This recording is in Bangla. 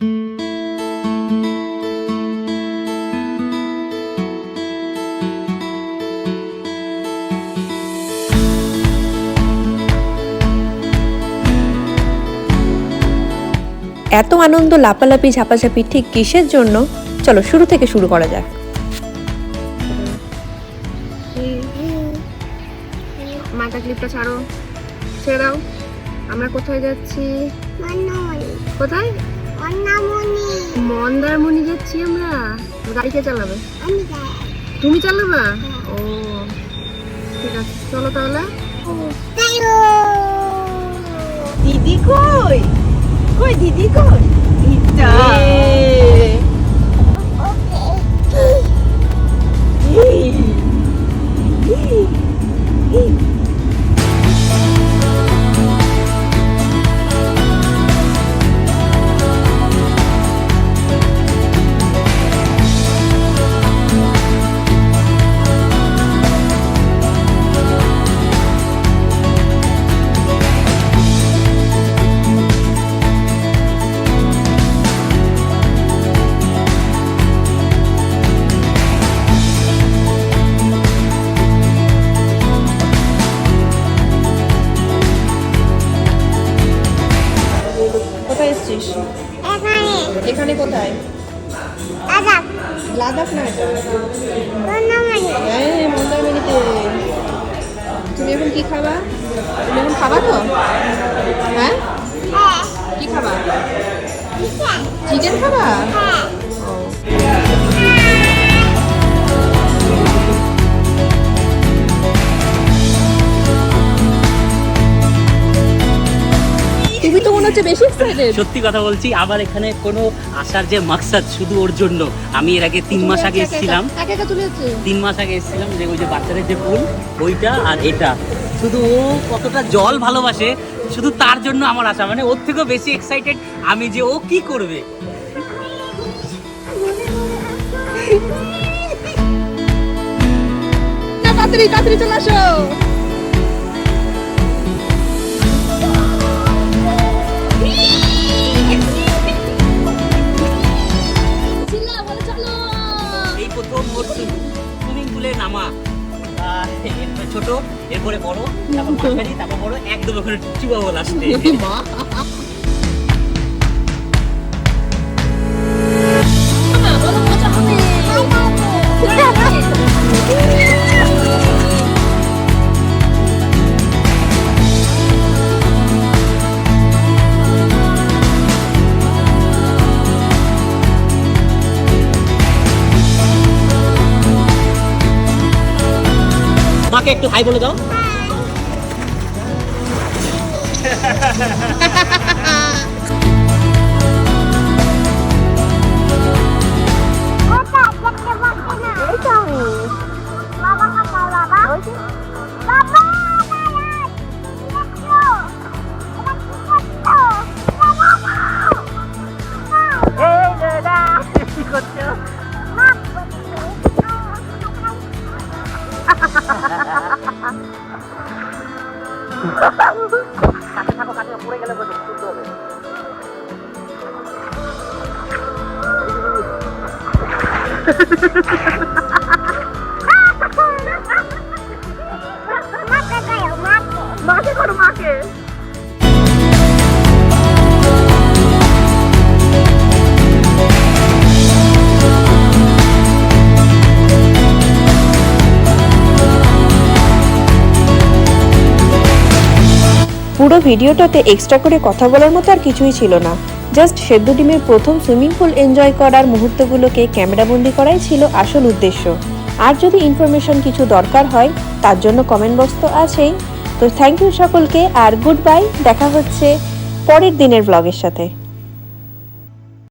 এত আনন্দ লাপালাপি ঝাপাঝাপি ঠিক কিসের জন্য? চলো শুরু থেকে শুরু করা যাক। মাথা ক্লিপটা ছাড়ো। ছেড়ে দাও। আমরা কোথায় যাচ্ছি? কোথায়? মন্দারমণি। যাচ্ছি আমরা গাড়ি কে চালাবে তুমি চালাবা? ও ঠিক আছে চলো তাহলে। দিদি কই? কই দিদি কই? ইটা। এসছিস এখানে। কোথায়? লাদাখ। না এটা? হ্যাঁ মন্দারমণিতে। তুমি এখন কি খাবা? তুমি এখন খাবা তো? হ্যাঁ? কি খাবা? চিকেন। খাবা? বেশি এক্সাইটেড সত্যি কথা বলছি আবার এখানে কোনো আসার যে মাকসাদ শুধু ওর জন্য আমি এর আগে তিন মাস আগে এসেছিলাম। তিন মাস আগে এসেছিলাম যে ওই যে বাচ্চাদের যে ফুল ওইটা আর এটা। শুধু ও কতটা জল ভালোবাসে শুধু তার জন্য আমার আশা। মানে ওর থেকেও বেশি এক্সাইটেড আমি যে ও কি করবে। তাড়াতাড়ি তাড়াতাড়ি চলে আসো। এই প্রথম ওর সুইমিং পুলে নামা। এরপরে ছোট এরপরে বড় তারপর মাঝারি তারপর বড় একদম ওখানে চুবাবো লাস্টে মাকে একটু হাই বলে দাও। মাকে পুরো ভিডিওটাতে এক্সট্রা করে কথা বলার মতো আর কিছুই ছিল না। জাস্ট সেদ্ধ ডিমের প্রথম সুইমিং পুল এনজয় করার মুহূর্তগুলোকে ক্যামেরাবন্দি করাই ছিল আসল উদ্দেশ্য। আর যদি ইনফরমেশন কিছু দরকার হয়, তার জন্য কমেন্ট বক্স তো আছেই। তো থ্যাংক ইউ সকলকে আর গুড বাই দেখা হচ্ছে পরের দিনের ব্লগের সাথে।